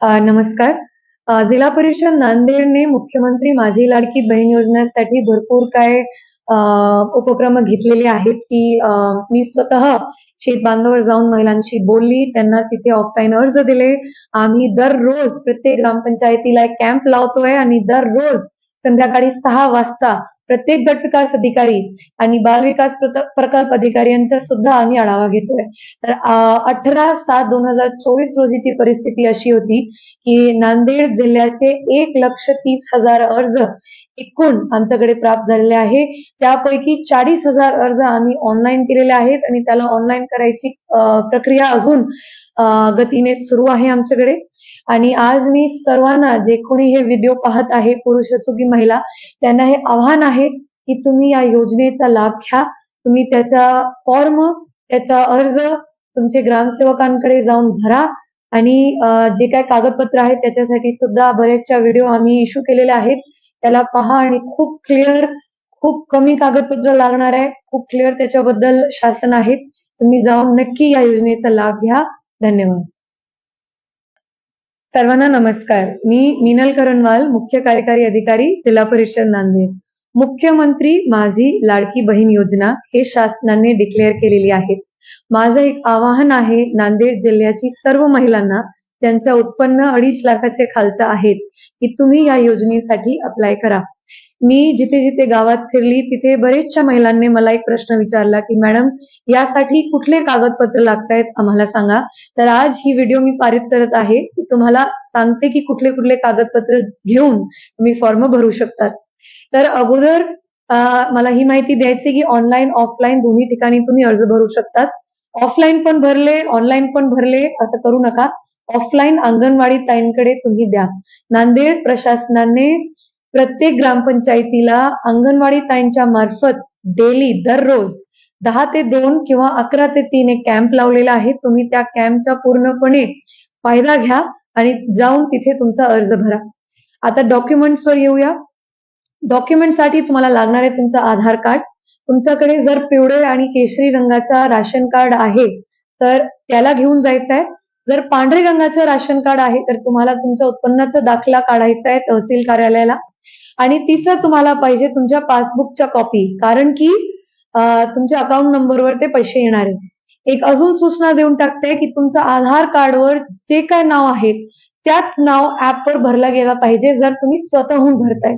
नमस्कार. जिल्हा परिषद नांदेडने मुख्यमंत्री माझी लाडकी बहीण योजनेसाठी भरपूर काय उपक्रम घेतलेले आहेत की मी स्वतः शेत बांधावर जाऊन महिलांशी बोलली त्यांना तिथे ऑफलाईन अर्ज दिले. आम्ही दररोज प्रत्येक ग्रामपंचायतीला एक कॅम्प लावतोय आणि दररोज संध्याकाळी सहा वाजता प्रत्येक गट विकास अधिकारी आणि बाल विकास प्रकल्प अधिकारी यांचा सुद्धा आम्ही आढावा घेतोय. तर अठरा सात दोन हजार चोवीस रोजीची परिस्थिती अशी होती की नांदेड जिल्ह्याचे एक लक्ष तीस हजार अर्ज एकूण आमच्याकडे प्राप्त झालेले आहे. त्यापैकी चाळीस हजार अर्ज आम्ही ऑनलाईन केलेले आहेत आणि त्याला ऑनलाईन करायची प्रक्रिया अजून गतीने सुरू आहे आमच्याकडे. आणि आज मी सर्वांना जे कोणी हे व्हिडिओ पाहत आहे पुरुष असो की महिला त्यांना हे आव्हान आहे की तुम्ही या योजनेचा लाभ घ्या. तुम्ही त्याचा फॉर्म त्याचा अर्ज तुमचे ग्रामसेवकांकडे जाऊन भरा. आणि जे काय कागदपत्र आहेत त्याच्यासाठी सुद्धा बरेचशा व्हिडिओ आम्ही इश्यू केलेले आहेत. त्याला पहा आणि खूप क्लिअर खूप कमी कागदपत्र लागणार आहे. खूप क्लिअर त्याच्याबद्दल शासन आहेत तुम्ही जाऊन नक्की या योजनेचा लाभ घ्या. धन्यवाद. सर्वांना नमस्कार. मी मीनल करणवाल मुख्य कार्यकारी अधिकारी जिल्हा परिषद नांदेड. मुख्यमंत्री माझी लाडकी बहीण योजना हे शासनाने डिक्लेअर केलेली आहे. माझं एक आवाहन आहे नांदेड जिल्ह्याची सर्व महिलांना त्यांच्या उत्पन्न अडीच लाखाचे खालचं आहेत की तुम्ही या योजनेसाठी अप्लाय करा. मी जिथे जिथे गावात फिरली तिथे बरेचशा महिलांनी मला एक प्रश्न विचारला की मॅडम यासाठी कुठले कागदपत्र लागतायत? आम्हाला सांगा. तर आज ही व्हिडिओ मी पारित करत आहे की तुम्हाला सांगते की कुठले कुठले कागदपत्र घेऊन तुम्ही फॉर्म भरू शकतात. तर अगोदर मला ही माहिती द्यायची की ऑनलाईन ऑफलाईन दोन्ही ठिकाणी तुम्ही अर्ज भरू शकतात. ऑफलाईन पण भरले ऑनलाईन पण भरले असं करू नका. ऑफलाईन अंगणवाडी ताईंकडे तुम्ही द्या. नांदेड प्रशासनाने प्रत्येक ग्रामपंचायतीला अंगणवाडी ताईंच्या मार्फत डेली दररोज दहा ते दोन किंवा अकरा ते तीन एक कॅम्प लावलेला आहे तुम्ही त्या कॅम्पचा पूर्णपणे फायदा घ्या आणि जाऊन तिथे तुमचा अर्ज भरा. आता डॉक्युमेंट्सवर येऊया. डॉक्युमेंटसाठी तुम्हाला लागणार आहे तुमचं आधार कार्ड. तुमच्याकडे जर पिवळे आणि केशरी रंगाचा राशन कार्ड आहे तर त्याला घेऊन जायचं आहे जर पांढरे रंगाचं राशन कार्ड आहे तर तुम्हाला तुमच्या उत्पन्नाचा दाखला काढायचा आहे तहसील कार्यालयाला. आणि तिसरं तुम्हाला पाहिजे तुमच्या पासबुकच्या कॉपी कारण की तुमच्या अकाउंट नंबरवर ते पैसे येणार आहे एक अजून सूचना देऊन टाकते की तुमचं आधार कार्डवर जे काय नाव आहे त्याच नाव ऍपवर भरला गेला पाहिजे जर तुम्ही स्वतःहून भरताय.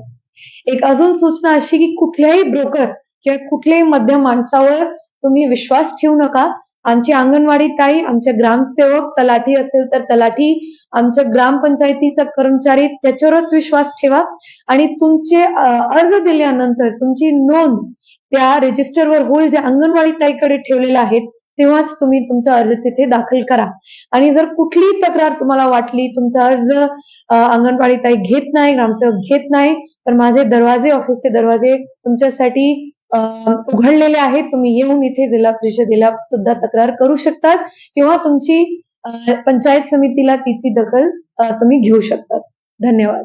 एक अजून सूचना अशी की कुठल्याही ब्रोकर किंवा कुठल्याही मध्यम माणसावर तुम्ही विश्वास ठेवू नका. आमची अंगणवाडी ताई आमच्या ग्रामसेवक तलाठी असेल तर तलाठी आमच्या ग्रामपंचायतीचा कर्मचारी त्याच्यावरच विश्वास ठेवा. आणि तुमचे अर्ज दिल्यानंतर तुमची नोंद त्या रजिस्टरवर होईल जे अंगणवाडी ताईकडे ठेवलेले आहेत तेव्हाच तुम्ही तुमचा अर्ज तिथे दाखल करा. आणि जर कुठलीही तक्रार तुम्हाला वाटली तुमचा अर्ज अंगणवाडी ताई घेत नाही ग्रामसेवक घेत नाही तर माझे दरवाजे ऑफिसचे दरवाजे तुमच्यासाठी उघडलेले आहेत. तुम्ही येऊन इथे जिल्हा परिषदेला सुद्धा तक्रार करू शकतात किंवा तुमची पंचायत समितीला तिची दखल तुम्ही घेऊ शकतात. धन्यवाद.